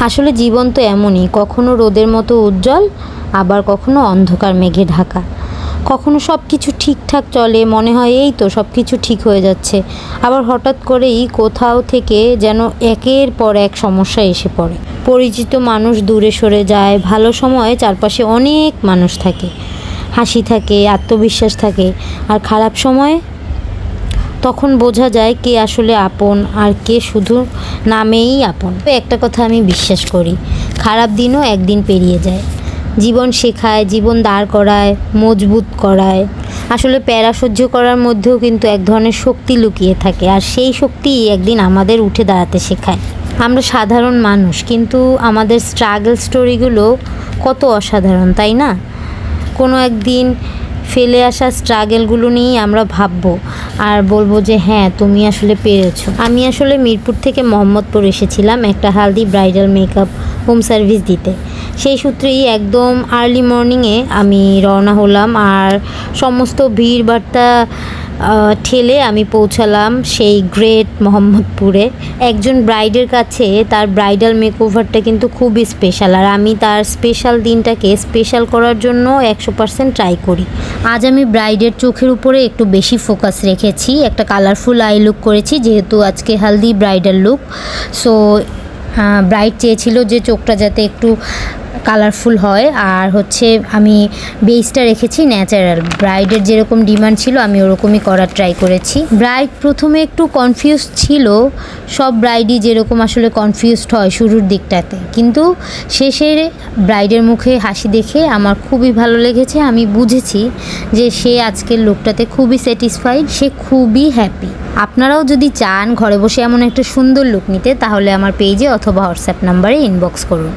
আসলে জীবন তো এমনই, কখনো রোদের মতো উজ্জ্বল, আবার কখনো অন্ধকার মেঘে ঢাকা। কখনো সব কিছু ঠিকঠাক চলে, মনে হয় এই তো সব কিছু ঠিক হয়ে যাচ্ছে। আবার হঠাৎ করেই কোথাও থেকে যেন একের পর এক সমস্যা এসে পড়ে। পরিচিত মানুষ দূরে সরে যায়, ভালো সময়ে চারপাশে অনেক মানুষ থাকে। হাসি থাকে, আত্মবিশ্বাস থাকে, আর খারাপ সময়ে তখন বোঝা যায় কে আসলে আপন আর কে শুধু নামেই আপন। একটা কথা আমি বিশ্বাস করি, খারাপ দিনও একদিন পেরিয়ে যায়। জীবন শেখায়, জীবন দাঁড় করায়, মজবুত করায়। আসলে প্যারা সহ্য করার মধ্যেও কিন্তু এক ধরনের শক্তি লুকিয়ে থাকে আর সেই শক্তি একদিন আমাদের উঠে দাঁড়াতে শেখায়। আমরা সাধারণ মানুষ, কিন্তু আমাদের স্ট্রাগল স্টোরিগুলো কত অসাধারণ, তাই না? কোনো একদিন ফেলে আসা স্ট্রাগেলগুলো নিয়েই আমরা ভাববো আর বলব যে হ্যাঁ তুমি আসলে পেরেছ। আমি আসলে মিরপুর থেকে মোহাম্মদপুর এসেছিলাম একটা haldi bridal makeup home service দিতে। সেই সূত্রেই একদম আর্লি মর্নিংয়ে আমি রওনা হলাম আর সমস্ত ভিড় বার্তা ঠেলে আমি পৌঁছালাম সেই গ্রেট মোহাম্মদপুরে একজন ব্রাইডের কাছে তার ব্রাইডাল মেকওভারটা কিন্তু খুবই স্পেশাল আর আমি তার স্পেশাল দিনটাকে স্পেশাল করার জন্য একশো পার্সেন্ট ট্রাই করি। আজ আমি ব্রাইডের চোখের উপরে একটু বেশি ফোকাস রেখেছি, একটা কালারফুল আই লুক করেছি যেহেতু আজকে haldi bridal look so bride চেয়েছিল যে চোখটা যাতে একটু কালারফুল হয়। আর হচ্ছে আমি বেসটা রেখেছি ন্যাচারাল। ব্রাইডের যেরকম ডিমান্ড ছিল, আমি ওরকমই করার ট্রাই করেছি। ব্রাইড প্রথমে একটু কনফিউজ ছিল। সব ব্রাইডই যেরকম আসলে কনফিউজড হয় শুরুর দিকটাতে। কিন্তু শেষে ব্রাইডের মুখে হাসি দেখে আমার খুবই ভালো লেগেছে। আমি বুঝেছি যে সে আজকের লুকটাতে খুবই স্যাটিসফাইড সে খুবই হ্যাপি আপনারাও যদি চান ঘরে বসে এমন একটা সুন্দর লুক নিতে, তাহলে আমার পেজে অথবা হোয়াটসঅ্যাপ নাম্বারে ইনবক্স করুন।